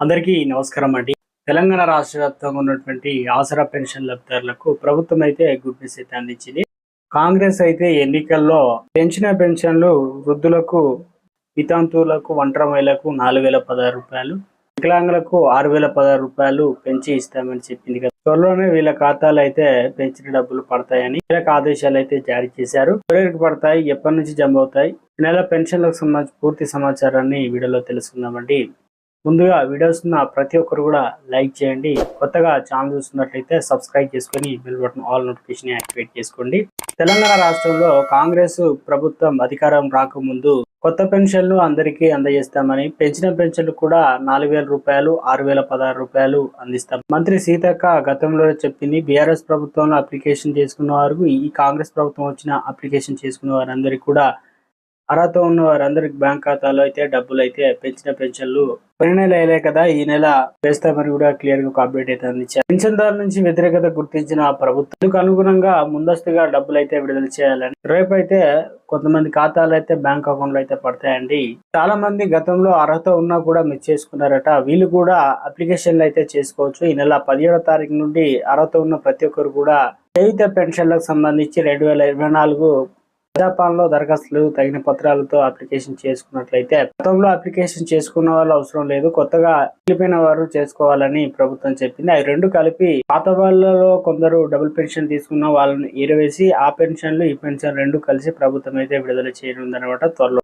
అందరికీ నమస్కారం అండి. తెలంగాణ రాష్ట్ర వ్యాప్తంగా ఉన్నటువంటి ఆసరా పెన్షన్ లబ్ధిదారులకు ప్రభుత్వం అయితే గుడ్ న్యూస్ అయితే అందించింది. కాంగ్రెస్ అయితే ఎన్నికల్లో పెంచిన పెన్షన్లు వృద్ధులకు వితాంతులకు ఒంటరి మహిళలకు నాలుగు వేల పదహారు రూపాయలు వికలాంగులకు ఆరు వేల పదహారు రూపాయలు పెంచి ఇస్తామని చెప్పింది కదా. త్వరలోనే వీళ్ళ ఖాతాలు అయితే పెంచిన డబ్బులు పడతాయని కీలక ఆదేశాలు అయితే జారీ చేశారు. ఎవరికి పడతాయి ఎప్పటి నుంచి జమ అవుతాయి నెల పెన్షన్లకు సంబంధించి పూర్తి సమాచారాన్ని వీడియోలో తెలుసుకుందామండి. ముందుగా వీడియోస్ ఉన్న ప్రతి ఒక్కరు కూడా లైక్ చేయండి. కొత్తగా ఛానల్ చూస్తున్నట్లయితే సబ్స్క్రైబ్ చేసుకొని bell button all notification activate చేసుకోండి. తెలంగాణ రాష్ట్రంలో కాంగ్రెస్ ప్రభుత్వం అధికారం రాకముందు కొత్త పెన్షన్లు అందరికీ అందజేస్తామని పెంచిన పెన్షన్లు కూడా నాలుగు వేల రూపాయలు ఆరు వేల పదహారు రూపాయలు అందిస్తాం. మంత్రి సీతక్క గతంలో చెప్పింది బీఆర్ఎస్ ప్రభుత్వంలో అప్లికేషన్ చేసుకున్న వారు ఈ కాంగ్రెస్ ప్రభుత్వం వచ్చిన అప్లికేషన్ చేసుకున్న వారందరికీ కూడా అర్హత ఉన్న వారందరికి బ్యాంక్ ఖాతాలో అయితే డబ్బులు అయితే పెంచిన పెన్షన్లు పని నెల వేయలే కదా. ఈ నెల వేస్తామని కూడా క్లియర్గా ఒక అప్డేట్ అయితే అందించారు. పెన్షన్దారుల నుంచి వ్యతిరేకత గుర్తించిన ప్రభుత్వం అనుగుణంగా ముందస్తుగా డబ్బులు అయితే విడుదల చేయాలని. రేపు అయితే కొంతమంది ఖాతాలు అయితే బ్యాంక్ అకౌంట్లు అయితే పడతాయండి. చాలా మంది గతంలో అర్హత ఉన్నా కూడా మిస్ చేసుకున్నారట. వీళ్ళు కూడా అప్లికేషన్లు అయితే చేసుకోవచ్చు. ఈ నెల పదిహేడో తారీఖు నుండి అర్హత ఉన్న ప్రతి ఒక్కరు కూడా చేయుత పెన్షన్లకు సంబంధించి రెండు వేల ఇరవై నాలుగు ప్రజాపాలనలో దరఖాస్తులు తగిన పత్రాలతో అప్లికేషన్ చేసుకున్నట్లయితే గతంలో అప్లికేషన్ చేసుకున్న వాళ్ళు అవసరం లేదు. కొత్తగా వెళ్ళిపోయిన వారు చేసుకోవాలని ప్రభుత్వం చెప్పింది. అవి రెండు కలిపి పాత వాళ్ళలో కొందరు డబుల్ పెన్షన్ తీసుకున్న వాళ్ళని ఏరవేసి ఆ పెన్షన్లు ఈ పెన్షన్ రెండు కలిసి ప్రభుత్వం అయితే విడుదల చేయనుందనమాట త్వరలో